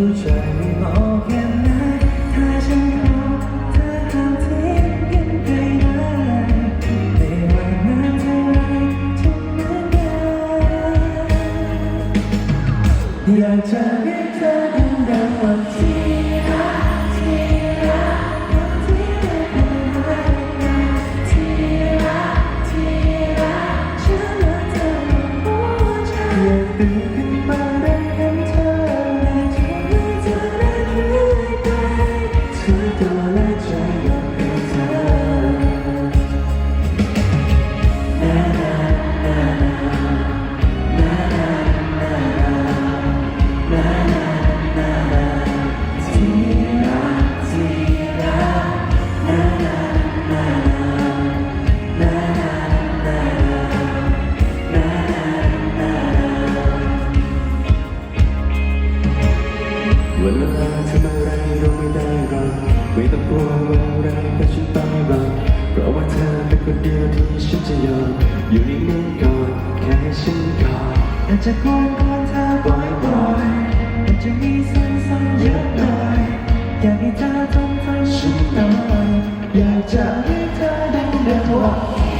รู้ใจบอกแค่ไหนถ้าฉันขอเธอห้ามทิ้งกันไปได้ไม่ว่านานเท่าไรจะเมือกันอยากจะเรียกเธอดังว่าที่รักที่รักที่รักที่รักที่รักฉันรักเธอหมดหัวใจ วันเวลาทำอะไรเราไม่ได้รักไม่ต้องกลัวว่าอะไรแต่ฉันต้องรักเพราะว่าเธอเป็นคนเดียวที่ฉันจะยอมอยู่ในนี้ก่อนแค่ให้ฉันกอดอาจจะกวนกอดเธอบ่อยๆอาจจะมีซ้ำๆเยอะหน่อยอยากให้เธอทำทางฉันหน่อยอยากจะให้เธอได้เดินว่า